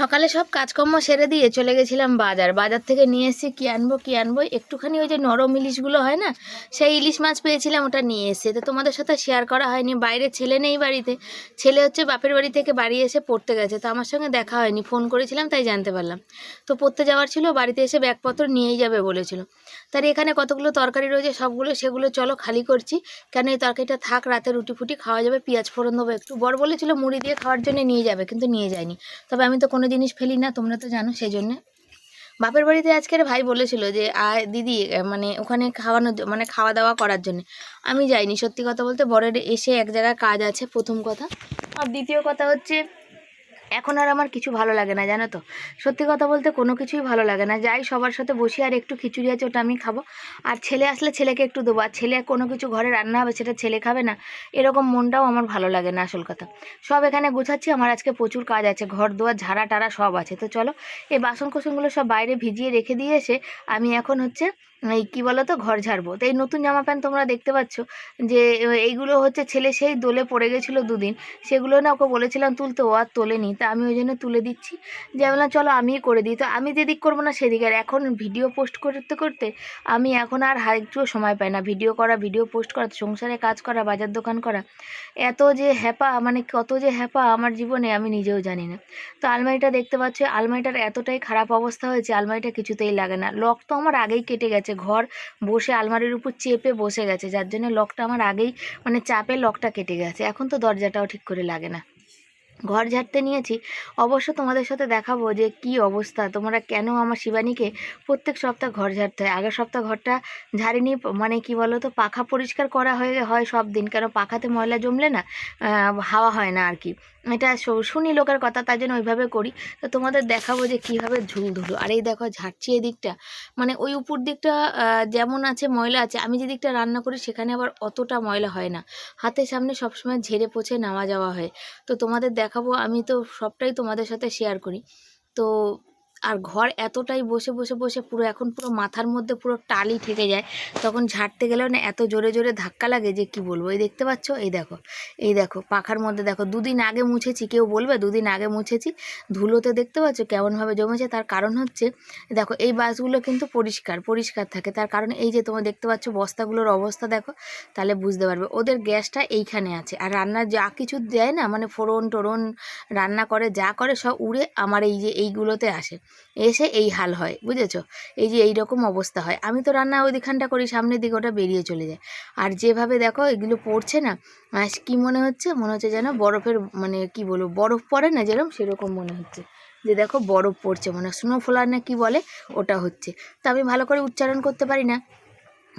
সকালে সব কাজকর্ম সেরে দিয়ে চলে গেছিলাম বাজার। বাজার থেকে নিয়ে এসে কী আনব কী আনব? একটুখানি ওই যে নরম ইলিশগুলো হয় না, সেই ইলিশ মাছ পেয়েছিলাম, ওটা নিয়ে এসে। তো তোমাদের সাথে শেয়ার করা হয়নি, বাইরে ছেলে নেই বাড়িতে। ছেলে হচ্ছে বাপের বাড়ি থেকে বাড়ি এসে পড়তে গেছে, তো আমার সঙ্গে দেখা হয়নি। ফোন করেছিলাম, তাই জানতে পারলাম। তো পড়তে যাওয়ার ছিল, বাড়িতে এসে ব্যাগপত্র নিয়েই যাবে বলেছিল। তার এখানে কতগুলো তরকারি রয়েছে, সবগুলো সেগুলো চলো খালি করছি। কেন এই তরকারিটা থাক, রাতে রুটি ফুটি খাওয়া যাবে, পেঁয়াজ ফোড়ন দেবো একটু। বর বলেছিল মুড়ি দিয়ে খাওয়ার জন্য নিয়ে যাবে, কিন্তু নিয়ে যায়নি। তবে আমি তো কোনো জিনিস ফেলি না, তোমরা তো জানো সেই জন্যে বাপের বাড়িতে আজকের ভাই বলেছিল যে, আয় দিদি মানে ওখানে খাওয়ানোর মানে খাওয়া দাওয়া করার জন্য। আমি যাইনি, সত্যি কথা বলতে বরের এসে এক জায়গায় কাজ আছে, প্রথম কথা। আর দ্বিতীয় কথা হচ্ছে এখন আর আমার কিছু ভালো লাগে না, জানো তো? সত্যি কথা বলতে কোনো কিছুই ভালো লাগে না। যাই সবার সাথে বসি আর একটু খিচুড়ি আছে ওটা আমি খাব। আর ছেলে আসলে ছেলেকে একটু দেবো। আর ছেলে কোনো কিছু ঘরে রান্না হবে সেটা ছেলে খাবে না। এরকম মনটাও আমার ভালো লাগে না আসল কথা। সব এখানে গোছাচ্ছি, আমার আজকে প্রচুর কাজ আছে। ঘর দোয়ার, ঝাড়া টাড়া সব আছে। তো চলো, এই বাসন কোসনগুলো সব বাইরে ভিজিয়ে রেখে দিয়ে এসে আমি এখন হচ্ছে এই কী বলো তো ঘর ঝাড়বো। তো এই নতুন জামা প্যান্ট তোমরা দেখতে পাচ্ছ যে এইগুলো হচ্ছে ছেলে সেই দোলে পড়ে গেছিল দুদিন। সেগুলো না ওকে বলেছিলাম তুলতে ও আর তোলেনি। তা আমি ওই জন্য তুলে দিচ্ছি। যে বললাম, চলো আমিই করে দিই। তো আমি যেদিক করব না সেদিকে। আর এখন ভিডিও পোস্ট করতে করতে আমি এখন আর একটুও সময় পাই না। ভিডিও করা, ভিডিও পোস্ট করা, সংসারে কাজ করা, বাজার দোকান করা। এত যে হ্যাপা মানে কত যে হ্যাপা আমার জীবনে আমি নিজেও জানি না। তো আলমারিটা দেখতে পাচ্ছি, আলমারিটার এতটাই খারাপ অবস্থা হয়েছে, আলমারিটা কিছুতেই লাগে না। লক তো আমার আগেই কেটে গেছে। ঘর বসে আলমারির উপর চেপে বসে গেছে, যার জন্য লকটা আমার আগেই মানে চাপে লকটা কেটে গেছে। এখন তো দরজাটাও ঠিক করে লাগে না। ঘর ঝাড়তে নিয়েছি। অবশ্য তোমাদের সাথে দেখাবো যে কি অবস্থা। তোমরা কেন আমার শিবানীকে প্রত্যেক সপ্তাহ ঘর ঝাড়তে হয়? আগের সপ্তাহ ঘরটা ঝাড়িনি মানে কি বলো তো পাখা পরিষ্কার করা হয়ে হয় সব দিন। কেন পাখাতে ময়লা জমলে না? হাওয়া হয় না আর কি। এটা শুনি লোকের কথা, তার জন্য ওইভাবে করি। তো তোমাদের দেখাবো যে কীভাবে ঝুল ধুলো। আর এই দেখো ঝাড়ছি দিকটা মানে ওই উপর দিকটা যেমন আছে, ময়লা আছে। আমি যে দিকটা রান্না করি, সেখানে আবার অতটা ময়লা হয় না। হাতের সামনে সবসময় ঝেড়ে পচে নামা যাওয়া হয়। তো তোমাদের দেখাবো, আমি তো সবটাই তোমাদের সাথে শেয়ার করি। তো আর ঘর এতটাই বসে বসে বসে পুরো এখন পুরো মাথার মধ্যে পুরো টালি ঠেকে যায়। তখন ঝাড়তে গেলেও না এত জোরে জোরে ধাক্কা লাগে যে কি বলব? এই দেখতে পাচ্ছ? এই দেখো এই দেখো, পাখার মধ্যে দেখো, দুদিন আগে মুছেছি, কেউ বলবে দুদিন আগে মুছেছি। ধুলোতে দেখতে পাচ্ছ কেমনভাবে জমেছে? তার কারণ হচ্ছে, দেখো এই বাসগুলো কিন্তু পরিষ্কার পরিষ্কার থাকে। তার কারণ এই যে তোমরা দেখতে পাচ্ছ বস্তাগুলোর অবস্থা দেখো, তাহলে বুঝতে পারবে। ওদের গ্যাসটা এইখানে আছে। আর রান্নার যা কিছু দেয় না মানে ফোড়ন টোড়ন রান্না করে, যা করে সব উড়ে আমার এই যে এইগুলোতে আসে। এসে এই হাল হয়, বুঝেছ? এই যে এই রকম অবস্থা হয়। আমি তো রান্না ওইখানটা করি, সামনের দিকে ওটা বেরিয়ে চলে যায়। আর যেভাবে দেখো এগুলো পড়ছে না কি মনে হচ্ছে? মনে হচ্ছে যেন বরফের মানে কি বলব, বরফ পড়ে না যেরকম সেরকম মনে হচ্ছে। যে দেখো বরফ পড়ছে মানে স্নোফলার না কি বলে, ওটা হচ্ছে। তা আমি ভালো করে উচ্চারণ করতে পারি না।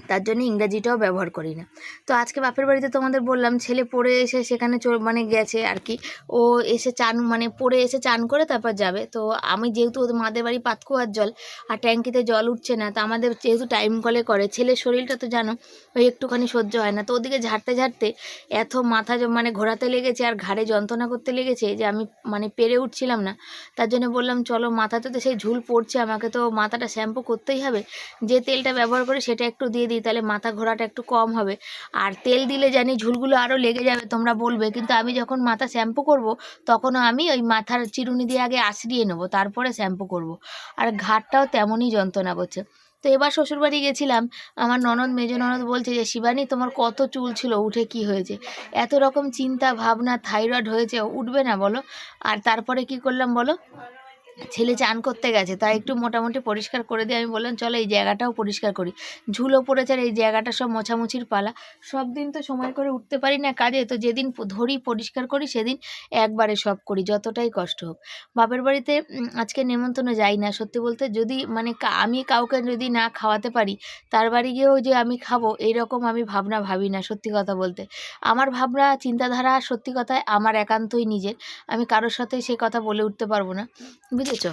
তার জন্য ইংরাজিটাও ব্যবহার করি না। তো আজকে বাপের বাড়িতে তোমাদের বললাম, ছেলে পড়ে এসে সেখানে মানে গেছে আর কি। ও এসে চান মানে পড়ে এসে চান করে তারপর যাবে। তো আমি যেহেতু ওদের মাদের বাড়ি পাতকুয়ার জল আর ট্যাঙ্কিতে জল উঠছে না, তো আমাদের যেহেতু টাইম কলে করে, ছেলের শরীরটা তো জানো, ওই একটুখানি সহ্য হয় না। তো ওদিকে ঝাড়তে ঝাড়তে এত মাথা মানে ঘোরাতে লেগেছে আর ঘাড়ে যন্ত্রণা করতে লেগেছে যে আমি মানে পেরে উঠছিলাম না। তার জন্য বললাম, চলো মাথাতে তো সেই ঝুল পড়ছে, আমাকে তো মাথাটা শ্যাম্পু করতেই হবে। যে তেলটা ব্যবহার করে সেটা একটু দিয়ে দিই, তাহলে মাথা ঘোরাটা একটু কম হবে। আর তেল দিলে জানি ঝুলগুলো আরও লেগে যাবে, তোমরা বলবে। কিন্তু আমি যখন মাথা শ্যাম্পু করব, তখনও আমি ওই মাথার চিরুনি দিয়ে আগে আশ্রিয়ে নেব, তারপরে শ্যাম্পু করব। আর ঘাটটাও তেমনই যন্ত্রণা করছে। তো এবার শ্বশুরবাড়ি গেছিলাম, আমার ননদ, মেজ ননদ বলছে যে, শিবানী, তোমার কত চুল ছিল, উঠে কি হয়েছে? এত রকম চিন্তা, ভাবনা, থাইরয়েড হয়েছে, উঠবে না বলো। আর তারপরে কি করলাম বলো? ছেলে চান করতে গেছে, তাই একটু মোটামুটি পরিষ্কার করে দিয়ে আমি বললাম, চলো এই জায়গাটাও পরিষ্কার করি। ঝুলও পড়েছে আর এই জায়গাটা সব মোছামুছির পালা। সব দিন তো সময় করে উঠতে পারি না কাজে, তো যেদিন ধরি পরিষ্কার করি, সেদিন একবারে সব করি, যতটাই কষ্ট হোক। বাপের বাড়িতে আজকে নেমন্তন্ন যাই না, সত্যি বলতে যদি মানে আমি কাউকে যদি না খাওয়াতে পারি, তার বাড়ি গিয়েও যে আমি খাব, এইরকম আমি ভাবনা ভাবি না, সত্যি কথা বলতে। আমার ভাবনা, চিন্তাধারা সত্যি কথায় আমার একান্তই নিজের। আমি কারোর সাথে সে কথা বলে উঠতে পারব না। বুঝেছ?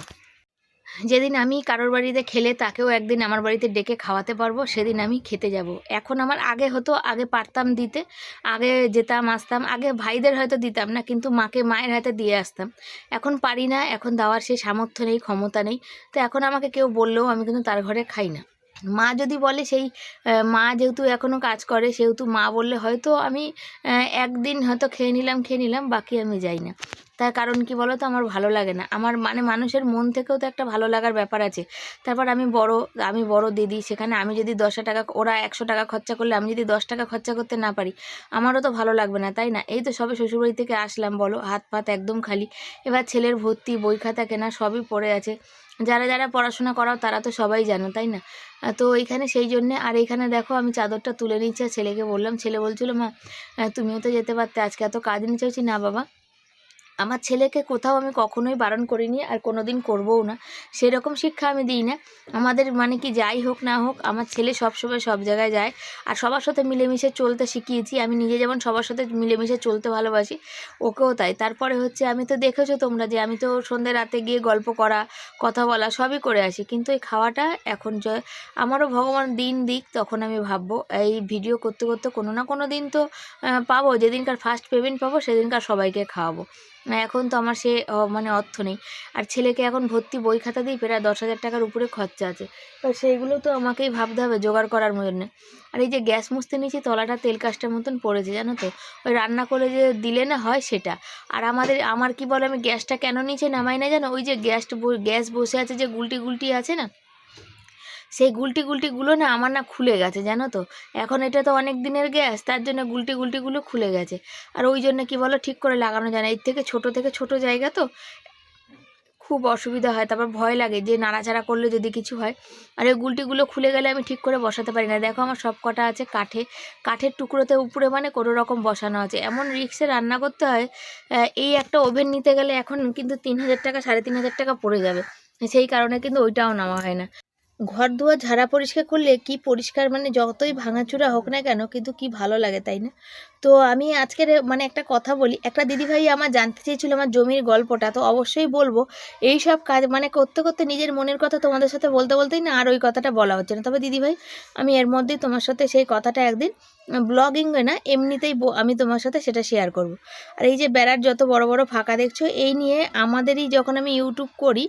যেদিন আমি কারোর বাড়িতে খেলে তাকেও একদিন আমার বাড়িতে ডেকে খাওয়াতে পারব, সেদিন আমি খেতে যাব। এখন আমার আগে হতো, আগে পারতাম দিতে, আগে যেতাম, আসতাম, আগে ভাইদের হয়তো দিতাম না, কিন্তু মাকে, মায়ের হাতে দিয়ে আসতাম। এখন পারি না, এখন দেওয়ার সেই সামর্থ্য নেই, ক্ষমতা নেই। তো এখন আমাকে কেউ বললেও আমি কিন্তু তার ঘরে খাই না। মা যদি বলে সেই মা যেহেতু এখনও কাজ করে, সেহেতু মা বললে হয়তো আমি একদিন হয়তো খেয়ে নিলাম খেয়ে নিলাম, বাকি আমি যাই না। তার কারণ কি বলো তো আমার ভালো লাগে না। আমার মানে মানুষের মন থেকেও তো একটা ভালো লাগার ব্যাপার আছে। তারপর আমি বড় আমি বড় দিদি, সেখানে আমি যদি দশটা টাকা, ওরা একশো টাকা খরচা করলে আমি যদি দশ টাকা খরচা করতে না পারি, আমারও তো ভালো লাগবে না, তাই না? এই তো সবে শ্বশুরবাড়ি থেকে আসলাম, বলো হাত পাত একদম খালি। এবার ছেলের ভর্তি, বই খাতা কেনা সবই পড়ে আছে। যারা যারা পড়াশোনা করাও তারা তো সবাই জানো, তাই না? তো এইখানে সেই জন্যে, আর এইখানে দেখো আমি চাদরটা তুলে নিচ্ছি আর ছেলেকে বললাম, ছেলে বলছিল, মা তুমিও তো যেতে পারতে, আজকে এত কাজ নিয়ে হচ্ছি না বাবা আমার ছেলেকে কোথাও আমি কখনোই বারণ করিনি আর কোনো দিন করবও না। সেরকম শিক্ষা আমি দিই না। আমাদের মানে কি যাই হোক না হোক, আমার ছেলে সবসময় সব জায়গায় যায়। আর সবার সাথে মিলেমিশে চলতে শিখিয়েছি। আমি নিজে যেমন সবার সাথে মিলেমিশে চলতে ভালোবাসি, ওকেও তাই। তারপরে হচ্ছে আমি তো দেখেছ তোমরা যে আমি তো সন্ধ্যে রাতে গিয়ে গল্প করা, কথা বলা সবই করে আসি। কিন্তু এই খাওয়াটা এখন আমারও ভগবান দিন দিক, তখন আমি ভাববো, এই ভিডিও করতে করতে কোনো না কোনো দিন তো পাবো। যেদিনকার ফার্স্ট পেমেন্ট পাবো, সেদিনকার সবাইকে খাওয়াবো। এখন তো আমার সে মানে অর্থ নেই। আর ছেলেকে এখন ভর্তি বই খাতা দিই প্রায় দশ হাজার টাকার উপরে খরচা আছে। তো সেইগুলো তো আমাকেই ভাবতে হবে, জোগাড় করার জন্য আর এই যে গ্যাস মুছতে নিয়েছি, তলাটা তেল কাজটার মতন পড়েছে, জানো তো? ওই রান্না করে যে দিলে না হয় সেটা। আর আমাদের, আমার কি বলে, আমি গ্যাসটা কেন নিচে নামাই না জানো? ওই যে গ্যাসটা ব- গ্যাস বসে আছে যে গুলটি গুলটি আছে না? সেই গুলটি গুলটিগুলো না আমার না খুলে গেছে, জানো তো? এখন এটা তো অনেক দিনের গ্যাস, তার জন্য গুলটি গুলটিগুলো খুলে গেছে। আর ওই জন্য কি বলো, ঠিক করে লাগানো যায় না। এর থেকে ছোট থেকে ছোট জায়গা তো খুব অসুবিধা হয়, তারপর ভয় লাগে যে নাড়াচাড়া করলে যদি কিছু হয়। আর এই গুলটিগুলো খুলে গেলে আমি ঠিক করে বসাতে পারি না। দেখো আমার সব কটা আছে কাঠে। কাঠের টুকরোতে উপরে মানে কোনো রকম বসানো আছে। এমন রিক্সে রান্না করতে হয় এই একটা ওভেন নিতে গেলে এখন কিন্তু তিন হাজার টাকা, সাড়ে তিন হাজার টাকা পড়ে যাবে। সেই কারণে কিন্তু ওইটাও নেওয়া হয় না। ঘর দুয়ার ঝাড়া পরিষ্কার করলে কি পরিষ্কার? মানে যতই ভাঙাচুরা হোক না কেন, কিন্তু কি ভালো লাগে, তাই না? তো আমি আজকের মানে একটা কথা বলি, একটা দিদিভাই আমার জানতে চেয়েছিল আমার জমির গল্পটা, তো অবশ্যই বলব, এই সব কাজ মানে করতে করতে নিজের মনের কথা তোমাদের সাথে বলতে বলতেই না আর ওই কথাটা বলা হচ্ছে না। তবে দিদিভাই, আমি এর মধ্যেই তোমার সাথে সেই কথাটা একদিন ব্লগিংয়ে না, এমনিতেই আমি তোমার সাথে সেটা শেয়ার করব। আর এই যে বেড়ার যত বড় বড় ফাঁকা দেখছ, এই নিয়ে আমাদেরই যখন আমি ইউটিউব করি,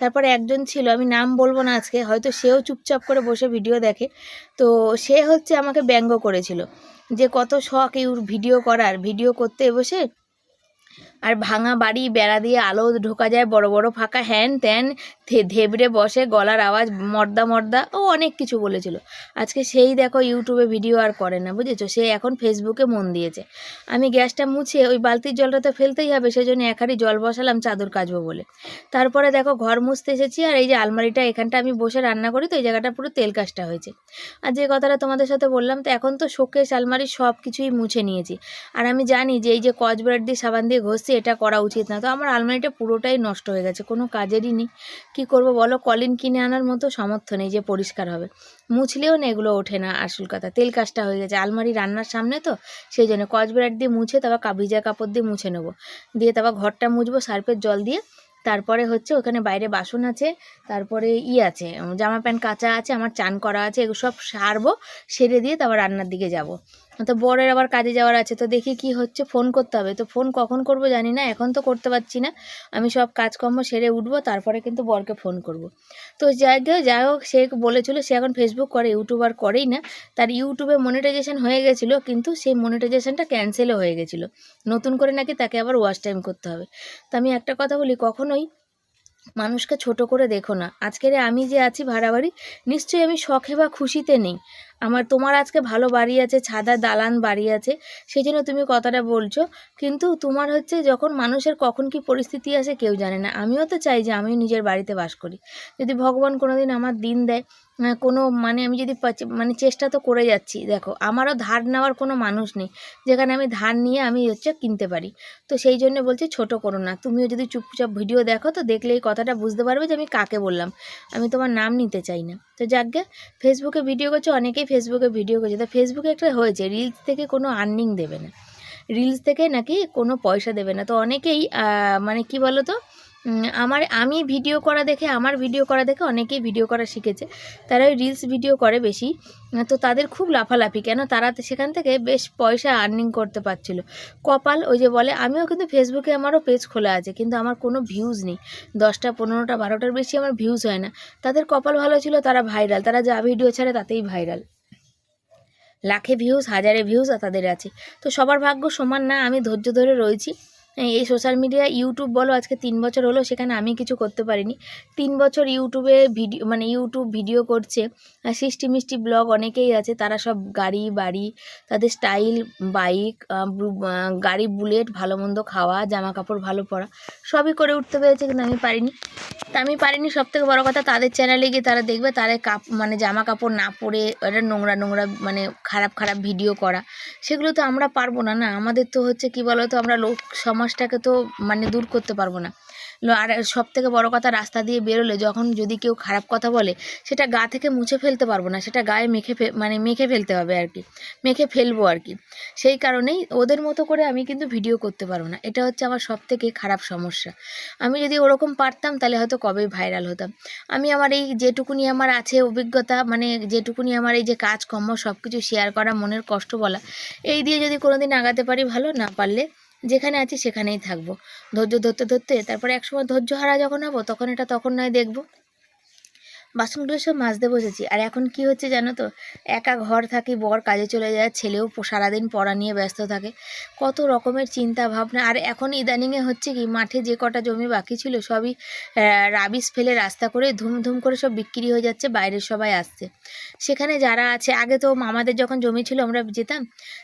তারপরে একজন ছিল, আমি নাম বলব না আজকে, হয়তো সেও চুপচাপ করে বসে ভিডিও দেখে, তো সে হচ্ছে আমাকে ব্যঙ্গ করেছিল। যে কত শখ এই ভিডিও করার, ভিডিও করতে বসে। আর ভাঙা বাড়ি, বেড়া দিয়ে আলো ঢোকা যায় বড় বড় ফাঁকা হ্যান ত্যান। ধেবড়ে বসে গলার আওয়াজ মর্দা মর্দা ও অনেক কিছু বলেছিল। আজকে সেই দেখো ইউটিউবে ভিডিও আর করে না, বুঝেছ? সে এখন ফেসবুকে মন দিয়েছে। আমি গ্যাসটা মুছে ওই বালতির জলটা তো ফেলতেই হবে, সেজন্য এক হাঁড়ি জল বসালাম চাদর কাচবো বলে। তারপরে দেখো ঘর মুছতে এসেছি আর এই যে আলমারিটা, এখানটা আমি বসে রান্না করি তো, এই জায়গাটা পুরো তেল কাজটা হয়েছে। আর যে কথাটা তোমাদের সাথে বললাম, তো এখন তো শোকেস, আলমারি সব কিছুই মুছে নিয়েছি। আর আমি জানি যে এই যে কচব্রাইট দিয়ে সাবান দিয়ে ঘষছি, এটা করা উচিত না। তো আমার আলমারিটা পুরোটাই নষ্ট হয়ে গেছে, কোনো কাজেরই নেই। কী করব বলো? কলিন কিনে আনার মতো সামর্থ্য নেই যে পরিষ্কার হবে। মুছলেও না, এগুলো ওঠে না আসল কথা। তেল কাজটা হয়ে গেছে। আলমারি রান্নার সামনে তো, সেই জন্য কচব্রাইট দিয়ে মুছে তারপর কাবিজা কাপড় দিয়ে মুছে নেব। দিয়ে তারপর ঘরটা মুছবো সার্ফের জল দিয়ে। তারপরে হচ্ছে ওখানে বাইরে বাসন আছে, তারপরে ই আছে জামা প্যান্ট কাচা আছে, আমার চান করা আছে, এগুলো সব সারবো, সেরে দিয়ে তারপর রান্নার দিকে যাব। তো বরের আবার কাজে যাওয়ার আছে, তো দেখি কি হচ্ছে ফোন করতে হবে। তো ফোন কখন করব জানি না, এখন তো করতে পারছি না। আমি সব কাজকর্ম সেরে উঠবো, তারপরে কিন্তু বরকে ফোন করব। তো যাই যাই হোক, সে বলেছিল, সে এখন ফেসবুক করে ইউটিউব আর করেই না। তার ইউটিউবে মনিটাইজেশন হয়ে গেছিল, কিন্তু সেই মনিটাইজেশনটা ক্যান্সেলও হয়ে গেছিল। নতুন করে নাকি তাকে আবার ওয়াচ টাইম করতে হবে। তো আমি একটা কথা বলি, কখনোই মানুষকে ছোট করে দেখো না। আজকের আমি যে আছি ভাড়া বাড়ি নিশ্চয়ই আমি শখে বা খুশিতে নেই। আমার তোমার আজকে ভালো বাড়ি আছে, ছাদা দালান বাড়ি আছে সেই জন্য তুমি কথাটা বলছো। কিন্তু তোমার হচ্ছে যখন মানুষের কখন কি পরিস্থিতি আসে কেউ জানে না। আমিও তো চাই যে আমিও নিজের বাড়িতে বাস করি। যদি ভগবান কোনোদিন আমার দিন দেয় কোনো মানে আমি যদি মানে চেষ্টা তো করে যাচ্ছি, দেখো, আমারও ধার নেওয়ার কোনো মানুষ নেই, যেখানে আমি ধার নিয়ে আমি হচ্ছে কিনতে পারি। তো সেই জন্য বলছি, ছোট করো না, তুমিও যদি চুপচাপ ভিডিও দেখো তো দেখলে এই কথাটা বুঝতে পারবে যে আমি কাকে বললাম, আমি তোমার নাম নিতে চাই না। তো যাকগে ফেসবুকে ভিডিও করছে, অনেকেই ফেসবুকে ভিডিও করছে। তো ফেসবুকে একটা হয়েছে রিলস থেকে কোনো আর্নিং দেবে না। রিলস থেকে নাকি কোনো পয়সা দেবে না। তো অনেকেই মানে কি বলো তো আমার, আমি ভিডিও করা দেখে, আমার ভিডিও করা দেখে অনেকেই ভিডিও করা শিখেছে। তারা ওই রিলস ভিডিও করে বেশি। তো তাদের খুব লাফালাফি, কেন? তারা সেখান থেকে বেশ পয়সা আর্নিং করতে পারছিল। কপাল ওই যে বলে, আমিও কিন্তু ফেসবুকে আমারও পেজ খোলা আছে, কিন্তু আমার কোনো ভিউজ নেই। দশটা, পনেরোটা, বারোটার বেশি আমার ভিউজ হয় না। তাদের কপাল ভালো ছিল, তারা ভাইরাল তারা যা ভিডিও ছাড়ে তাতেই ভাইরাল লাখে ভিউজ হাজারে ভিউজ তাদের আছে। তো সবার ভাগ্য সমান না, আমি ধৈর্য ধরে রয়েছি। এই সোশ্যাল মিডিয়া, ইউটিউব বলো, আজকে তিন বছর হলো, সেখানে আমি কিছু করতে পারিনি। তিন বছর ইউটিউবে ভিডিও মানে ইউটিউব ভিডিও করছে, আর সৃষ্টি মিষ্টি ব্লগ অনেকেই আছে, তারা সব গাড়ি, বাড়ি, তাদের স্টাইল, বাইক গাড়ি, বুলেট, ভালো মন্দ খাওয়া জামা কাপড় ভালো পরা, সবই করে উঠতে পেরেছে, কিন্তু আমি পারিনি। তা আমি পারিনি সব থেকে বড়ো কথা, তাদের চ্যানেলে গিয়ে তারা দেখবে, তারা কাপ মানে জামা কাপড় না পরে একটা নোংরা নোংরা মানে খারাপ খারাপ ভিডিও করা। সেগুলো তো আমরা পারব না না? আমাদের তো হচ্ছে, কি বলো তো আমরা লোক সমাজটাকে তো মানে দূর করতে পারব না। আর সব থেকে বড়ো কথা রাস্তা দিয়ে বেরোলে যখন যদি কেউ খারাপ কথা বলে, সেটা গা থেকে মুছে ফেলতে পারব না, সেটা গায়ে মেখে মানে মেখে ফেলতে হবে আর কি মেখে ফেলব আর কি সেই কারণেই ওদের মতো করে আমি কিন্তু ভিডিও করতে পারব না, এটা হচ্ছে আমার সব থেকে খারাপ সমস্যা। আমি যদি ওরকম পারতাম তাহলে হয়তো কবেই ভাইরাল হতাম। আমি আমার এই যেটুকুনি আমার আছে অভিজ্ঞতা মানে যেটুকুনি আমার এই যে কাজকর্ম সব কিছু শেয়ার করা, মনের কষ্ট বলা, এই দিয়ে যদি কোনোদিন আগাতে পারি ভালো, না পারলে যেখানে আছি সেখানেই থাকব। ধৈর্য ধরতে ধরতে তারপরে একসময় ধৈর্য হারা যখন হব, তখন এটা তখন নয় দেখব। বাসনগুলো সব মাজতে বসেছি। আর এখন কি হচ্ছে জানো তো? একা ঘর থাকি, বর কাজে চলে যায়, ছেলেও সারাদিন পড়া নিয়ে ব্যস্ত থাকে। কত রকমের চিন্তা ভাবনা আর এখন ইদানিংয়ে হচ্ছে কি, মাঠে যে কটা জমি বাকি ছিল, সবই রাবিশ ফেলে রাস্তা করে ধুমধুম করে সব বিক্রি হয়ে যাচ্ছে, বাইরের সবাই আসছে। সেখানে যারা আছে, আগে তো আমাদের যখন জমি ছিল, আমরা যেতাম,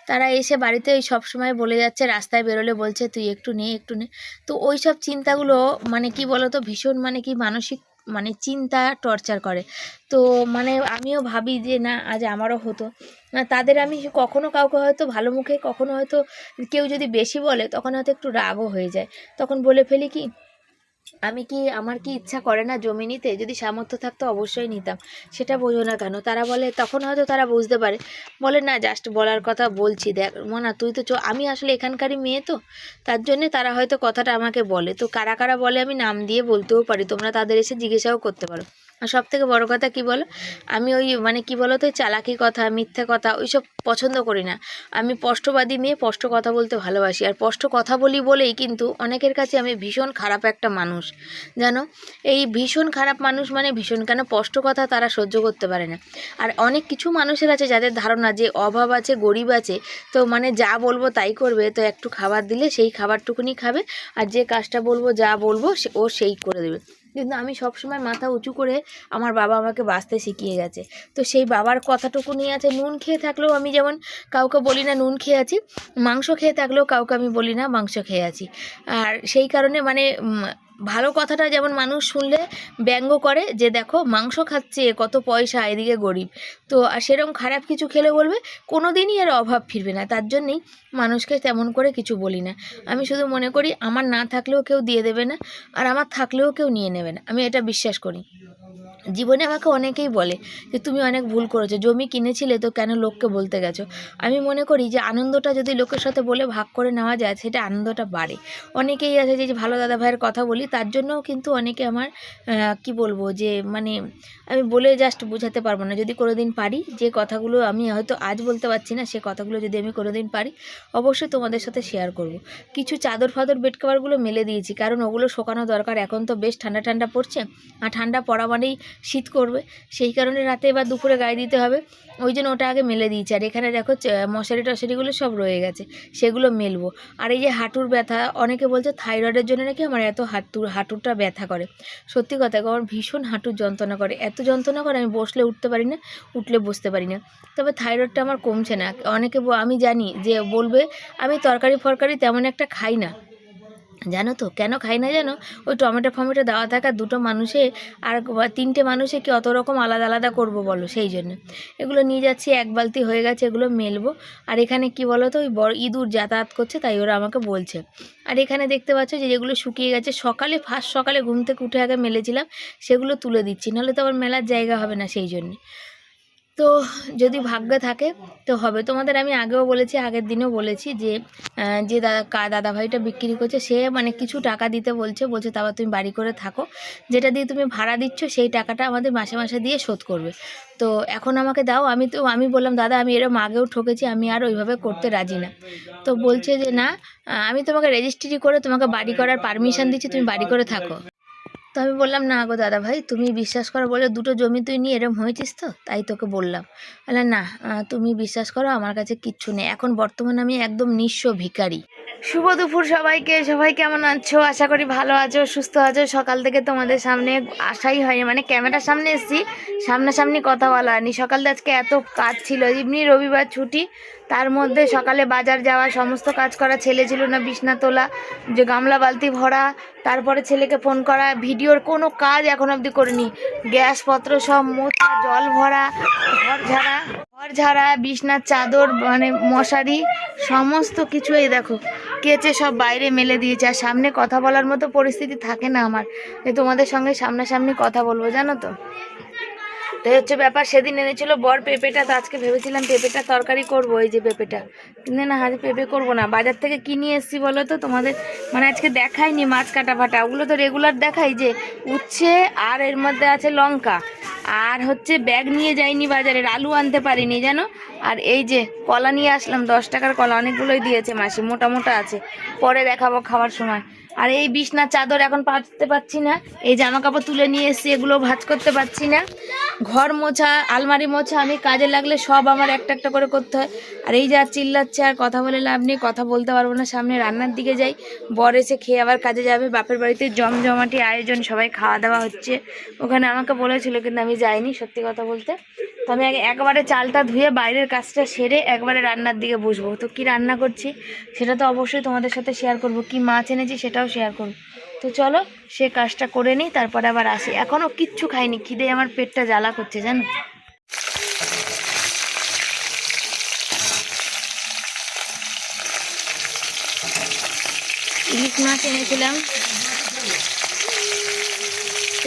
তারা এসে বাড়িতে ওই সব সময় বলে যাচ্ছে, রাস্তায় বেরোলে বলছে, তুই একটু নে একটু নে। তো ওই সব চিন্তাগুলো মানে কি বলতো, ভীষণ মানে কি মানসিক মানে চিন্তা টর্চার করে। তো মানে আমিও ভাবি যে, না, আজ আমারও হতো। না, তাদের আমি কখনো কাউকে হয়তো ভালো মুখে, কখনো হয়তো কেউ যদি বেশি বলে, তখন হয়তো একটু রাগও হয়ে যায়। তখন বলে ফেলি কি আমি কি, আমার কি ইচ্ছা করে না জমি নিতে যদি সামর্থ্য থাকতো অবশ্যই নিতাম। সেটা বোঝো না কেন? তারা বলে, তখন হয়তো তারা বুঝতে পারে। বলে, না জাস্ট বলার কথা বলছি। দেখ, মনা, তুই তো আমি আসলে এখানকারই মেয়ে তো। তার জন্যে তারা হয়তো কথাটা আমাকে বলে। তো কারা কারা বলে আমি নাম দিয়ে বলতেও পারি। তোমরা তাদের এসে জিজ্ঞাসাও করতে পারো। আর সব থেকে বড়ো কথা কি বলো? আমি ওই মানে কি বলো তো ওই চালাকি কথা, মিথ্যে কথা ওইসব পছন্দ করি না। আমি স্পষ্টবাদী মেয়ে, স্পষ্ট কথা বলতে ভালোবাসি। আর স্পষ্ট কথা বলি বলেই কিন্তু অনেকের কাছে আমি ভীষণ খারাপ একটা মানুষ। জানো? এই ভীষণ খারাপ মানুষ মানে ভীষণ। কেন? স্পষ্ট কথা তারা সহ্য করতে পারে না। আর অনেক কিছু মানুষের আছে যাদের ধারণা যে অভাব আছে, গরিব আছে। তো মানে যা বলব তাই করবে। তো একটু খাবার দিলে সেই খাবারটুকুনি খাবে। আর যে কাজটা বলব, যা বলব ও সেই করে দেবে। কিন্তু আমি সবসময় মাথা উঁচু করে আমার বাবা আমাকে বাঁচতে শিখিয়ে গেছে। তো সেই বাবার কথাটুকু নিয়ে আছে, নুন খেয়ে থাকলেও আমি যেমন কাউকে বলি না নুন খেয়ে আছি, মাংস খেয়ে থাকলেও কাউকে আমি বলি না মাংস খেয়ে আছি। আর সেই কারণে মানে ভালো কথাটা যেমন মানুষ শুনলে ব্যঙ্গ করে যে দেখো মাংস খাচ্ছে কত পয়সা, এদিকে গরিব। তো আর সেরকম খারাপ কিছু খেলে বলবে কোনো দিনই এর অভাব ফিরবে না। তার জন্যেই মানুষকে তেমন করে কিছু বলি না। আমি শুধু মনে করি, আমার না থাকলেও কেউ দিয়ে দেবে না, আর আমার থাকলেও কেউ নিয়ে নেবে না। আমি এটা বিশ্বাস করি। জীবনে আমাকে অনেকেই বলে যে, তুমি অনেক ভুল করেছ, জমি কিনেছিলে তো কেন লোককে বলতে গেছো? আমি মনে করি যে, আনন্দটা যদি লোকের সাথে বলে ভাগ করে নেওয়া যায়, সেটা আনন্দটা বাড়ে। অনেকেই আছে যে ভালো দাদা ভাইয়ের কথা বলি, তার জন্যও কিন্তু অনেকে আমার কি বলব যে মানে আমি বলে জাস্ট বোঝাতে পারব না। যদি কোনো দিন পারি, যে কথাগুলো আমি হয়তো আজ বলতে পারছি না, সে কথাগুলো যদি আমি কোনো দিন পারি, অবশ্যই তোমাদের সাথে শেয়ার করব। কিছু চাদর ফাদর বেড কভারগুলো মেলে দিয়েছি, কারণ ওগুলো শোকানো দরকার। এখন তো বেশ ঠান্ডা ঠান্ডা পড়ছে। আর ঠান্ডা পড়া মানেই শীত করবে। সেই কারণে রাতে বা দুপুরে গায়ে দিতে হবে। ওই জন্য ওটা আগে মেলে দিয়েছি। আর এখানে দেখো মশারি টশারিগুলো সব রয়ে গেছে। সেগুলো মেলবো। আর এই যে হাঁটুর ব্যথা, অনেকে বলছে থাইরয়েডের জন্য নাকি আমার এত হাঁটুর হাঁটুটা ব্যথা করে। সত্যি কথা আমার ভীষণ হাঁটুর যন্ত্রণা করে। এত যন্ত্রণা করে আমি বসলে উঠতে পারি না, উঠলে বসতে পারি না। তবে থাইরয়েডটা আমার কমছে না। অনেকে আমি জানি যে বলবে, আমি তরকারি ফরকারি তেমন একটা খাই না। জানো তো? কেন খাই না জানো? ওই টমেটো ফমেটো দেওয়া থাকা দুটো মানুষে আর তিনটে মানুষে কি অত রকম আলাদা আলাদা করব বলো সেই জন্য। এগুলো নিয়ে যাচ্ছি, এক বালতি হয়ে গেছে, এগুলো মেলবো। আর এখানে কি বলো তো? ওই বড় ইঁদুর যাতায়াত করছে, তাই ওরা আমাকে বলছে। আর এখানে দেখতে পাচ্ছ যে যেগুলো শুকিয়ে গেছে, সকালে, ফার্স্ট সকালে ঘুম থেকে উঠে আগে মেলেছিলাম, সেগুলো তুলে দিচ্ছি। নাহলে তো আবার মেলার জায়গা হবে না সেই জন্যে। তো যদি ভাগ্যে থাকে, তো হবে। তোমাদের আমি আগেও বলেছি, আগের দিনেও বলেছি যে যে দাদা দাদা ভাইটা বিক্রি করছে, সে মানে কিছু টাকা দিতে বলছে বলছে তারপর তুমি বাড়ি করে থাকো। যেটা দিয়ে তুমি ভাড়া দিচ্ছ, সেই টাকাটা আমাদের মাসে মাসে দিয়ে শোধ করবে। তো এখন আমাকে দাও, আমি তো, আমি বললাম, দাদা, আমি এরম আগেও ঠকেছি, আমি আর ওইভাবে করতে রাজি না। তো বলছে যে, না আমি তোমাকে রেজিস্ট্রি করে তোমাকে বাড়ি করার পারমিশন দিচ্ছি, তুমি বাড়ি করে থাকো। তো আমি বললাম, না গো দাদা ভাই, তুমি বিশ্বাস করো বলে দুটো জমি তুই নিয়ে এরম হয়েছিস তো? তাই তোকে বললাম। বলে না তুমি বিশ্বাস করো, আমার কাছে কিচ্ছু নেই। এখন বর্তমানে আমি একদম নিঃস্ব ভিখারি। শুভ দুপুর সবাইকে। সবাই কেমন আছো? আশা করি ভালো আছো, সুস্থ আছো। সকাল থেকে তোমাদের সামনে আসাই হয়নি। মানে ক্যামেরার সামনে এসেছি, সামনাসামনি কথা বলা হয়নি। সকাল আজকে এত কাজ ছিল, এমনি রবিবার ছুটি। তার মধ্যে সকালে বাজার যাওয়া, সমস্ত কাজ করা, ছেলে ছিল না, বিছনা তোলা, যে গামলা, বালতি ভরা, তারপরে ছেলেকে ফোন করা, ভিডিওর কোনো কাজ এখন অবধি করিনি। গ্যাসপত্র সব মোছা, জল ভরা, ঘর ঝাড়া। ঘর ঝাড়া, বিছনার চাদর মানে মশারি, সমস্ত কিছু এই দেখো। কেচে সব বাইরে মেলে দিয়েছে। আর সামনে কথা বলার মতো পরিস্থিতি থাকে না আমার। যে তোমাদের সঙ্গে সামনাসামনি কথা বলব, জানো তো? তো এই হচ্ছে ব্যাপার, সেদিন এনেছিল বর পেঁপেটা, তো আজকে ভেবেছিলাম পেঁপেটা তরকারি করব, এই যে পেঁপেটা। কিন্তু না, আজ পেঁপে করব না। বাজার থেকে কিনে এসেছি বলো তো তোমাদের? মানে আজকে দেখাইনি মাছ কাটা ফাটা ওগুলো তো রেগুলার দেখাই যে, উচ্ছে আর এর মধ্যে আছে লঙ্কা। আর হচ্ছে ব্যাগ নিয়ে যাইনি বাজারের আলু আনতে পারিনি যেন আর এই যে কলা নিয়ে আসলাম, দশ টাকার কলা, অনেকগুলোই দিয়েছে মাসি, মোটা মোটা আছে। পরে দেখাবো খাওয়ার সময়। আর এই বিছনার চাদর এখন পাততে পারছি না। এই জামা কাপড় তুলে নিয়ে এসেছি, এগুলো ভাঁজ করতে পারছি না। ঘর মোছা, আলমারি মোছা, আমি কাজে লাগলে সব আমার একটা একটা করে করতে হয়। আর এই যা চিল্লাচ্ছে, আর কথা বলে লাভ নেই, কথা বলতে পারব না, সামনে রান্নার দিকে যাই। বর এসে খেয়ে আবার কাজে যাবে, বাপের বাড়িতে জমজমাটি আয়োজন, সবাই খাওয়া দাওয়া হচ্ছে। ওখানে আমাকে বলেছিল, কিন্তু আমি যাইনি, সত্যি কথা বলতে। তো আমি আগে একবারে চালটা ধুয়ে বাইরের কাজটা সেরে একবারে রান্নার দিকে বসবো। তো কি রান্না করছি, সেটা তো অবশ্যই তোমাদের সাথে শেয়ার করব। কি মাছ এনেছি সেটাও শেয়ার করব তো চলো, সে কাজটা করে নিই, তারপরে আবার আসি। এখনও কিচ্ছু খাইনি, খিদে, আমার পেটটা জ্বালা করছে, জানো? ইলিশ মাছ এনেছিলাম।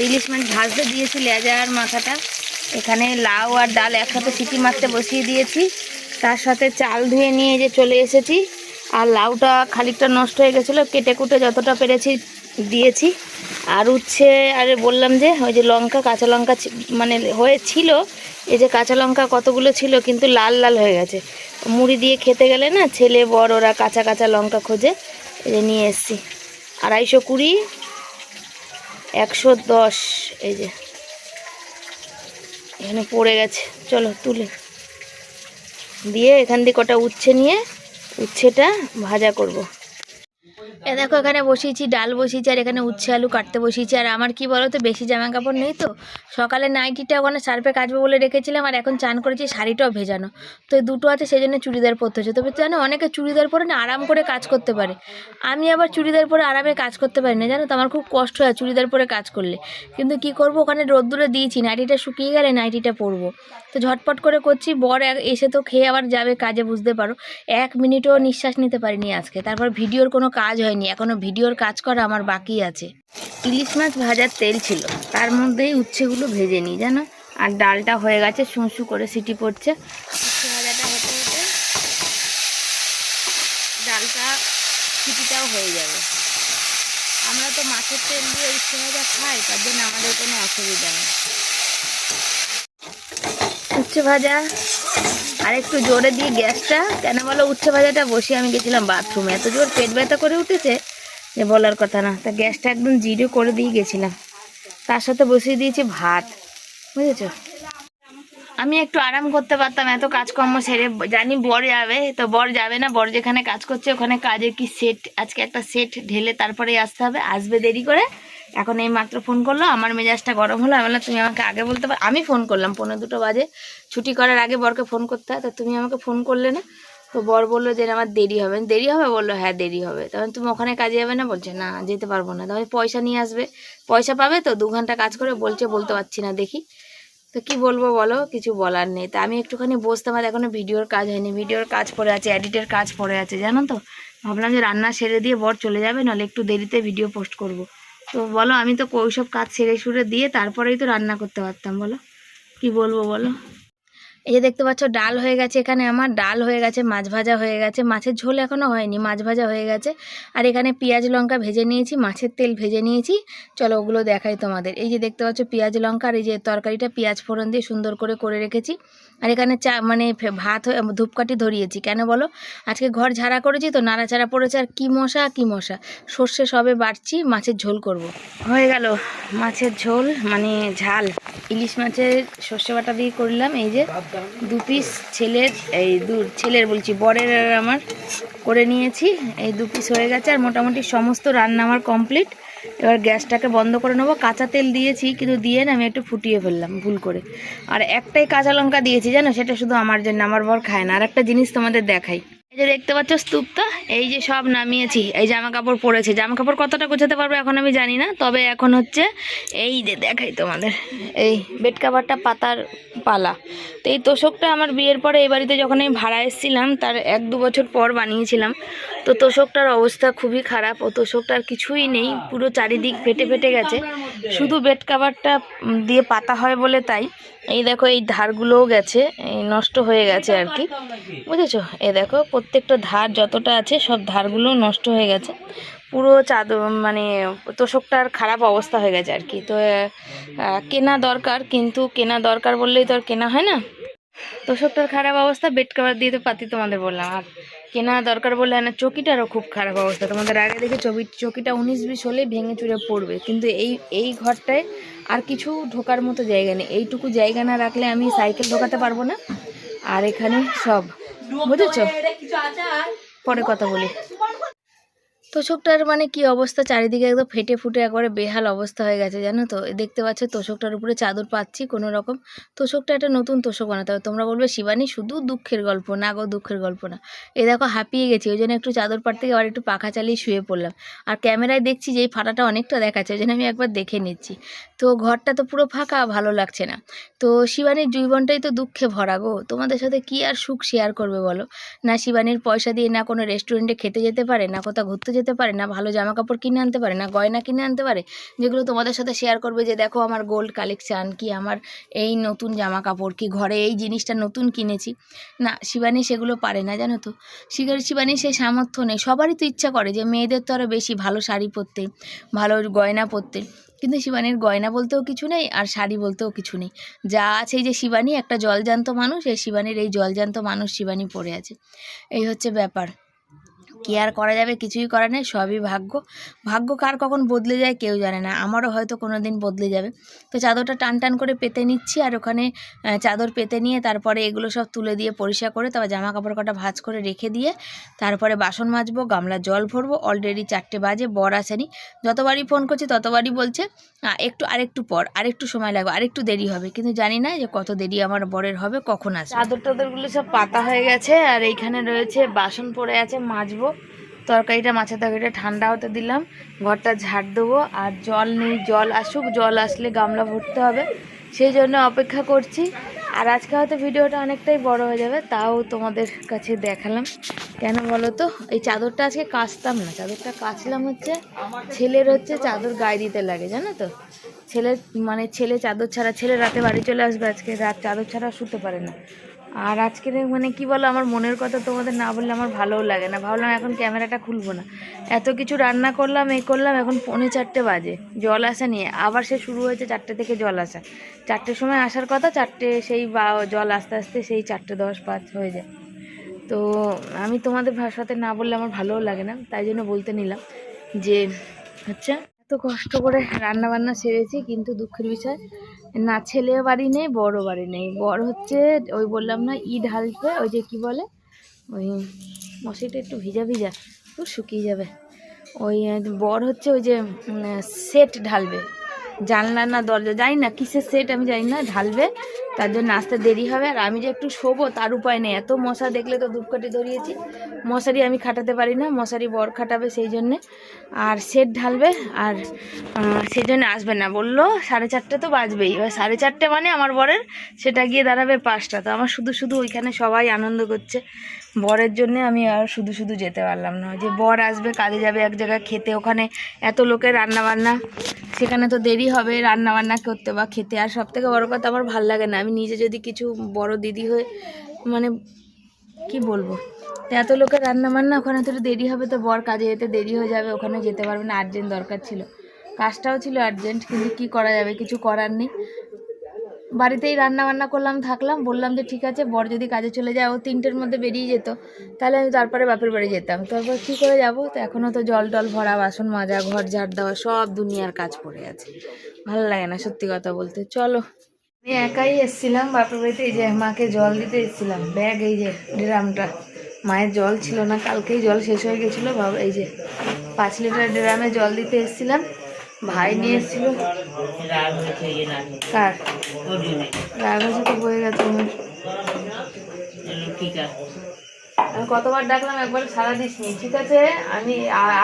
ইলিশ মাছ ভাজতে দিয়েছি লেজা আর মাথাটা। এখানে লাউ আর ডাল একসাথে সিটি মারতে বসিয়ে দিয়েছি। তার সাথে চাল ধুয়ে নিয়ে যে চলে এসেছি। আর লাউটা খানিকটা নষ্ট হয়ে গেছিল, কেটে কুটে যতটা পেরেছি দিয়েছি। আর উচ্ছে, আরে বললাম যে, ওই যে লঙ্কা, কাঁচা লঙ্কা মানে হয়েছিল, এই যে কাঁচা লঙ্কা কতগুলো ছিল, কিন্তু লাল লাল হয়ে গেছে। মুড়ি দিয়ে খেতে গেলে না, ছেলে বড় ওরা কাঁচা কাঁচা লঙ্কা খোঁজে, এই যে নিয়ে এসছি। আড়াইশো কুড়ি, একশো দশ, এই যে। এখানে পড়ে গেছে, চলো তুলে। দিয়ে এখান দিয়ে কটা উচ্ছে নিয়ে উচ্ছেটা ভাজা করব। এ দেখো, এখানে বসিয়েছি, ডাল বসিয়েছি, আর এখানে উচ্ছে আলু কাটতে বসিয়েছি। আর আমার কি বলো তো বেশি জামা কাপড় নেই তো। সকালে নাইটিটা ওখানে সার্ফে কাচবো বলে রেখেছিলাম, আর এখন চান করেছি, শাড়িটাও ভেজানো। তো দুটো আছে সেই জন্য চুড়িদার পরতে হচ্ছে। তবে জানো, অনেকে চুড়িদার পরে না আরাম করে কাজ করতে পারে। আমি আবার চুড়িদার পরে আরামে কাজ করতে পারি না, জানো তো? আমার খুব কষ্ট হয় চুড়িদার পরে কাজ করলে। কিন্তু কি করব, ওখানে রোদ্দুরে দিয়েছি, নাইটিটা শুকিয়ে গেলে নাইটিটা পরবো। তো ঝটপট করে করছি, বর এসে তো খেয়ে আবার যাবে কাজে, বুঝতে পারো। এক মিনিটও নিঃশ্বাস নিতে পারিনি আজকে। তারপর ভিডিওর কোনো কাজ হয়নি এখনও ভিডিওর কাজ করা আমার বাকি আছে। ইলিশ মাছ ভাজার তেল ছিল, তার মধ্যেই উচ্ছেগুলো ভেজে নিই, জানো? আর ডালটা হয়ে গেছে, শুঁসু করে সিটি পড়ছে। ভাজাটা হতে হতে ডালটা সিটিটাও হয়ে যাবে। আমরা তো মাছের তেল দিয়ে উচ্ছে ভাজা খাই, তার জন্য আমাদের কোনো অসুবিধা নেই। উচ্ছে ভাজা আর একটু জোরে দিয়ে গ্যাসটা, কেন বলো উচ্ছে ভাজাটা বসিয়ে আমি গেছিলাম বাথরুমে এত জোর পেট ব্যথা করে উঠেছে যে বলার কথা না। তা গ্যাসটা একদম জিরো করে দিয়ে গেছিলাম। তার সাথে বসিয়ে দিয়েছি ভাত, বুঝেছ? আমি একটু আরাম করতে পারতাম, এত কাজকর্ম সেরে জানি বর যাবে, তো বর যাবে না, বর যেখানে কাজ করছে ওখানে কাজের কি সেট আজকে একটা সেট ঢেলে তারপরেই আসতে হবে, আসবে দেরি করে। এখন এই মাত্র ফোন করল, আমার মেজাজটা গরম হলো, আমি বললাম, তুমি আমাকে আগে বলতে পার আমি ফোন করলাম পনেরো দুটো বাজে। ছুটি করার আগে বরকে ফোন করতে হয়, তো তুমি আমাকে ফোন করলে না? তো বর বলল যে, আমার দেরি হবে। দেরি হবে? বলল হ্যাঁ দেরি হবে। তখন তুমি ওখানে কাজে যাবে না? বলছে, না, যেতে পারব না। তবে পয়সা নিয়ে আসবে। পয়সা পাবে তো? দু ঘণ্টা কাজ করে। বলছে, বলতে পারছি না, দেখি। তো কি বলব বলো? কিছু বলার নেই। তা আমি একটুখানি বসতাম আর এখনও ভিডিওর কাজ হয়নি। ভিডিওর কাজ পড়ে আছে, এডিটের কাজ পড়ে আছে, জানো তো? ভাবলাম যে রান্না সেরে দিয়ে বর চলে যাবে, নাহলে একটু দেরিতে ভিডিও পোস্ট করব। তো বলো, আমি তো ওইসব কাজ সেরে সুরে দিয়ে তারপরেই তো রান্না করতে পারতাম, বলো? কি বলব বলো? এই যে দেখতে পাচ্ছ, ডাল হয়ে গেছে এখানে আমার। ডাল হয়ে গেছে, মাছ ভাজা হয়ে গেছে। মাছের ঝোল এখনও হয়নি, মাছ ভাজা হয়ে গেছে। আর এখানে পেঁয়াজ লঙ্কা ভেজে নিয়েছি, মাছের তেল ভেজে নিয়েছি। চলো ওগুলো দেখাই তোমাদের। এই যে দেখতে পাচ্ছ, পেঁয়াজ লঙ্কা আর এই যে তরকারিটা পেঁয়াজ ফোড়ন দিয়ে সুন্দর করে করে রেখেছি। আর এখানে চা মানে ভাত ধূপকাঠি ধরিয়েছি। কেন বলো? আজকে ঘর ঝাড়া করেছি তো, নাড়াচাড়া পড়েছে, আর কী মশা কী মশা। সর্ষে সবে বাড়ছি মাছের ঝোল করব। হয়ে গেল। মাছের ঝোল মানে ঝাল। ইলিশ মাছের সর্ষে বাটা দিয়ে করলাম, এই যে দু পিস ছেলের, এই দু, ছেলের বলছি, বরের আমার, করে নিয়েছি। এই দু পিস হয়ে গেছে, আর মোটামুটি সমস্ত রান্না আমার কমপ্লিট এবার গ্যাসটাকে বন্ধ করে নেব। কাঁচা তেল দিয়েছি, কিন্তু দিয়ে না আমি একটু ফুটিয়ে ফেললাম, ভুল করে। আর একটাই কাঁচা লঙ্কা দিয়েছি, জানো? সেটা শুধু আমার জন্য, আমার বর খায় না। আর একটা জিনিস তোমাদের দেখাই। এই যে দেখতে পাচ্ছ স্তূপটা, এই যে সব নামিয়েছি, এই জামা কাপড় পরেছে। জামা কাপড় কতটা গোছাতে পারব এখন আমি জানি না, তবে এখন হচ্ছে এই যে দেখাই তোমাদের, এই বেড কাভারটা পাতার পালা। তো এই তোষকটা আমার বিয়ের পরে এই বাড়িতে যখন আমি ভাড়া এসেছিলাম, তার এক দু বছর পর বানিয়েছিলাম। তো তোষকটার অবস্থা খুবই খারাপ, ও তোষকটার কিছুই নেই, পুরো চারিদিক ফেটে ফেটে গেছে। শুধু বেড কাভারটা দিয়ে পাতা হয় বলে তাই। এই দেখো এই ধারগুলোও গেছে, এই নষ্ট হয়ে গেছে আর কি। বুঝেছ? এই দেখো প্রত্যেকটা ধার যতটা আছে সব ধারগুলো নষ্ট হয়ে গেছে। পুরো চাদর মানে তোষকটার খারাপ অবস্থা হয়ে গেছে আর কি। তো কেনা দরকার, কিন্তু কেনা দরকার বললেই তো আর কেনা হয় না। তোষকটার খারাপ অবস্থা বেড কভার দিয়ে তো পাতি তোমাদের বললাম। আর কেনা দরকার বললে, হয় না চকিটারও খুব খারাপ অবস্থা। তোমাদের আগে দেখে চবি চকিটা উনিশ বিশ হলেই ভেঙে চুরে পড়বে। কিন্তু এই এই ঘরটায় আর কিছু ঢোকার মতো জায়গা নেই। এইটুকু জায়গা না রাখলে আমি সাইকেল ঢোকাতে পারব না। আর এখানে সব বুঝেছ? পরে কথা বলি। তোষকটার মানে কি অবস্থা? চারিদিকে একদম ফেটে ফুটে একবারে বেহাল অবস্থা হয়ে গেছে, জানো তো? দেখতে পাচ্ছ, তোষকটার উপরে চাদর পাচ্ছি কোনো রকম। তোষকটা একটা নতুন তোষক বানাতে হবে। তোমরা বলবে, শিবানী, শুধু দুঃখের গল্প, না গো, দুঃখের গল্প না। এ দেখো, হাঁপিয়ে গেছি, ওই জন্য একটু চাদর পাড়তে আবার একটু পাখা চালিয়ে শুয়ে পড়লাম। আর ক্যামেরায় দেখছি যে এই ফাটাটা অনেকটা দেখাচ্ছে, ওই জন্য আমি একবার দেখে নিচ্ছি। তো ঘরটা তো পুরো ফাঁকা, ভালো লাগছে না। তো শিবানীর জীবনটাই তো দুঃখে ভরা গো। তোমাদের সাথে কি আর সুখ শেয়ার করবে বলো? না শিবানীর পয়সা দিয়ে না কোনো রেস্টুরেন্টে খেতে যেতে পারে, না কোথাও ঘুরতে যেতে পারে না, ভালো জামা কাপড় কিনে আনতে পারে না, গয়না কিনে আনতে পারে, যেগুলো তোমাদের সাথে শেয়ার করবে যে দেখো আমার গোল্ড কালেকশান কি আমার এই নতুন জামা কাপড় কি ঘরে এই জিনিসটা নতুন কিনেছি। না, শিবানী সেগুলো পারে না, জানো তো। শিবানী সেই সামর্থ্য নেই, সবারই তো ইচ্ছা করে যে মেয়েদের তো আরও বেশি ভালো শাড়ি পরতে, ভালো গয়না পরতে। কিন্তু শিবানীর গয়না বলতেও কিছু নেই, আর শাড়ি বলতেও কিছু নেই। যা আছে যে শিবানী, একটা জলজান্ত মানুষ, এই শিবানীর এই জলজান্ত মানুষ শিবানী পড়ে আছে। এই হচ্ছে ব্যাপার। কি আর করা যাবে? কিছুই করা নেই সবই ভাগ্য। ভাগ্য কার কখন বদলে যায় কেউ জানে না আমারও হয়তো কোনো দিন বদলে যাবে। তো চাদরটা টান টান করে পেতে নিচ্ছি আর ওখানে চাদর পেতে নিয়ে তারপরে এগুলো সব তুলে দিয়ে পরিষ্কার করে তারপর জামা কাপড় কটা ভাজ করে রেখে দিয়ে তারপরে বাসন মাজবো গামলা জল ভরবো অলরেডি চারটে বাজে বর আসেনি। যতবারই ফোন করছি ততবারই বলছে "আহ, একটু আরেকটু পর আরেকটু সময় লাগবে আরেকটু দেরি হবে। কিন্তু জানি না যে কত দেরি আমার বরের হবে কখন আসবে। চাদর টাদরগুলো সব পাতা হয়ে গেছে আর এইখানে রয়েছে বাসন পড়ে আছে মাজবো। তরকারিটা, মাছের তরকারিটা ঠান্ডা হতে দিলাম। ঘরটা ঝাড় দেবো। আর জল নেই, জল আসুক, জল আসলে গামলা ভরতে হবে। সেই জন্য অপেক্ষা করছি। আর আজকে হয়তো ভিডিওটা অনেকটাই বড় হয়ে যাবে, তাও তোমাদের কাছে দেখালাম। কেন বলো তো? এই চাদরটা আজকে কাচতাম না। চাদরটা কাচলাম হচ্ছে, ছেলের হচ্ছে চাদর গায়ে দিতে লাগে, জানো তো? ছেলের মানে ছেলে চাদর ছাড়া, ছেলে রাতে বাড়ি চলে আসবে আজকে, রাত চাদর ছাড়া শুতে পারে না। আর আজকে মানে কি বলো, আমার মনের কথা তোমাদের না বললে আমার ভালোও লাগে না। ভাবলাম এখন ক্যামেরাটা খুলবো না। এত কিছু রান্না করলাম, এ করলাম, এখন পৌনে চারটে বাজে, জল আসা নিয়ে। আবার সে শুরু হয়েছে চারটে থেকে জল আসা। চারটের সময় আসার কথা, চারটে সেই বা, জল আস্তে আস্তে সেই চারটে দশ পাঁচ হয়ে যায়। তো আমি তোমাদের ভাষাতে না বললে আমার ভালোও লাগে না, তাই জন্য বলতে নিলাম যে, হচ্ছে এত কষ্ট করে রান্না বান্না সেরেছি, কিন্তু দুঃখের বিষয়, না ছেলে বাড়ি নেই, বড় বাড়ি নেই। বড় হচ্ছে, ওই বললাম না ই ঢালবে ওই যে কি বলে, ওই মশিটা একটু ভিজা ভিজা, একটু শুকিয়ে যাবে। ওই, বর হচ্ছে ওই যে সেট ঢালবে। জানলা না দরজা, জানি না কিসের সেট আমি জানি না, ঢালবে, তার জন্য আসতে দেরি হবে, আর আমি যে একটু শোবো তার উপায় নেই, এত মশা দেখলে তো ধূপকাঠি ধরিয়েছি, মশারি আমি খাটাতে পারি না, মশারি বর খাটাবে সেই জন্যে, আর সেট ঢালবে, আর সেই জন্য আসবে না, বলল সাড়ে চারটে তো বাজবেই, এবার সাড়ে চারটে মানে আমার বরের, সেটা গিয়ে দাঁড়াবে পাঁচটা, তো আমার শুধু শুধু ওইখানে সবাই আনন্দ করছে, বরের জন্য আমি আর শুধু শুধু যেতে পারলাম না যে বর আসবে, কাজে যাবে এক জায়গায় খেতে, ওখানে এত লোকের রান্না বান্না সেখানে তো দেরি হবে রান্না বান্না করতে বা খেতে। আর সব থেকে বড়ো কথা, আমার ভালো লাগে না। আমি নিজে যদি কিছু বড় দিদি হয়ে মানে কি বলব? এত লোকের রান্না বান্না ওখানে তো দেরি হবে তো বর কাজে যেতে দেরি হয়ে যাবে, ওখানে যেতে পারবে না আর্জেন্ট দরকার ছিল। কাজটাও ছিল আর্জেন্ট কিন্তু কি করা যাবে? কিছু করার নেই। বাড়িতেই রান্না বান্না করলাম, থাকলাম, বললাম যে ঠিক আছে, বর যদি কাজে চলে যায়, ও তিনটের মধ্যে বেরিয়ে যেত। তাহলে আমি তারপরে বাপের বাড়ি যেতাম। তারপর কী করে যাব? তো এখনও তো জল টল ভরা, বাসন মাজা, ঘর ঝাড় দেওয়া, সব দুনিয়ার কাজ পড়ে আছে। ভালো লাগে না সত্যি কথা বলতে। চলো। আমি একাই এসেছিলাম বাপের বাড়িতে, এই যে মাকে জল দিতে এসেছিলাম। ব্যাগ, এই যে ড্রামটা। মায়ের জল ছিল না, কালকেই জল শেষ হয়ে গেছিল এই যে পাঁচ লিটার ড্রামে জল দিতে এসেছিলাম। ভাই নিয়ে এসেছিল বয়ে গেছে আমি কতবার ডাকলাম একবার সারা দিসনি। ঠিক আছে আমি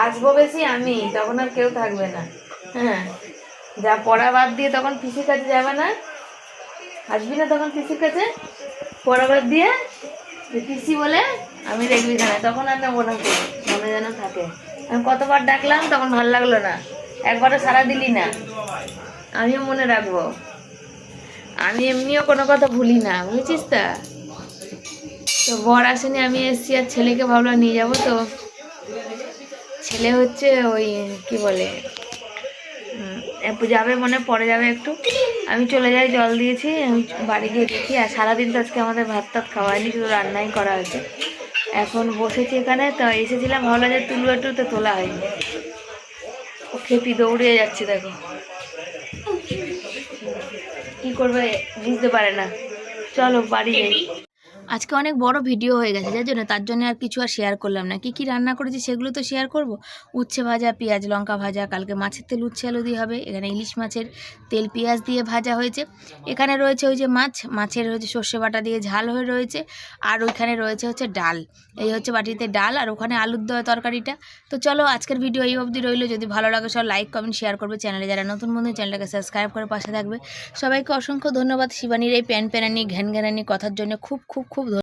আসব বেশি আমি তখন আর কেউ থাকবে না। হ্যাঁ যা পড়া বাদ দিয়ে তখন পিসির কাছে যাবে না। আসবি না তখন পিসির কাছে? পড়া বাদ দিয়ে? পিসি বলে আমি দেখবি না তখন আর না কেউ, মনে যেন থাকে। আমি কতবার ডাকলাম তখন ভালো লাগল না। একবারও সারা দিলি না? আমিও মনে রাখব। আমি এমনিও কোনো কথা ভুলি না, বুঝেছিস তা? তো বর আসেনি, আমি এসছি আর ছেলেকে ভাবলাম নিয়ে যাব তো। ছেলে হচ্ছে ওই, কি বলে যাবে মনে, পরে যাবে একটু। আমি চলে যাই, জল দিয়েছি, আমি বাড়ি গিয়ে দেখি। আর সারাদিন তো আজকে আমাদের ভাত টাত খাওয়া হয়নি, শুধু রান্নাই করা হয়েছে। এখন বসেছি এখানে, তো এসেছিলাম, ভাবলাম যে তুলবো একটু, তো তোলা হয়নি। খেপি দৌড়িয়ে যাচ্ছে দেখো। কি করবে বুঝতে পারে না। চলো বাড়ি যাই। আজকে অনেক বড় ভিডিও হয়ে গেছে, যার জন্য তার জন্য আর কিছু আর শেয়ার করলাম না। কি কি রান্না করেছি সেগুলো তো শেয়ার করব? উচ্ছে ভাজা, পেঁয়াজ, লঙ্কা ভাজা, কালকে মাছের তেল উচ্ছে আলু দিয়ে হবে, এখানে ইলিশ মাছের তেল পেঁয়াজ দিয়ে ভাজা হয়েছে। এখানে রয়েছে ওই যে মাছ, মাছের হচ্ছে সর্ষে বাটা দিয়ে ঝাল হয়ে রয়েছে, আর ওইখানে রয়েছে হচ্ছে ডাল। এই হচ্ছে বাটিতে ডাল, আর ওখানে আলুর দেওয়া তরকারিটা। তো চলো আজকের ভিডিও এই অবধি রইল, যদি ভালো লাগে সব লাইক কমেন্ট শেয়ার করবে চ্যানেলে যারা নতুন বন্ধু চ্যানেলটাকে সাবস্ক্রাইব করে পাশে থাকবে। সবাইকে অসংখ্য ধন্যবাদ। শিবানীর এই প্যান প্যানানি ঘ্যান ঘ্যানানি কথার জন্য খুব খুব খুব খুব